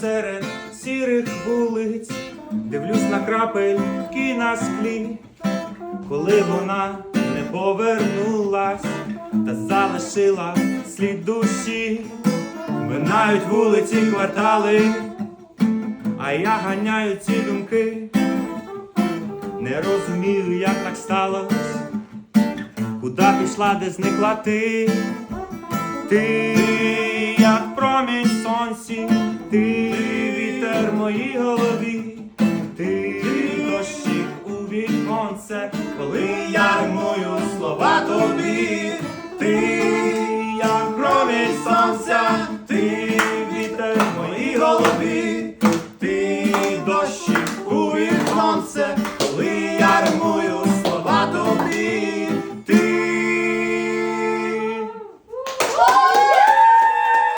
серед сірих вулиць, дивлюсь на крапельки на склі, коли вона не повернулась та залишила слід душі, минають вулиці, квартали, а я ганяю ці думки, не розумію, як так сталося, куди пішла, де зникла ти. Ти як промінь сонці, ти вітер моїй голові, ти дощик у віконце, коли я гармую слова тобі, ти як промінь сонця, ти вітер в моїй голові, ти дощик у віконце.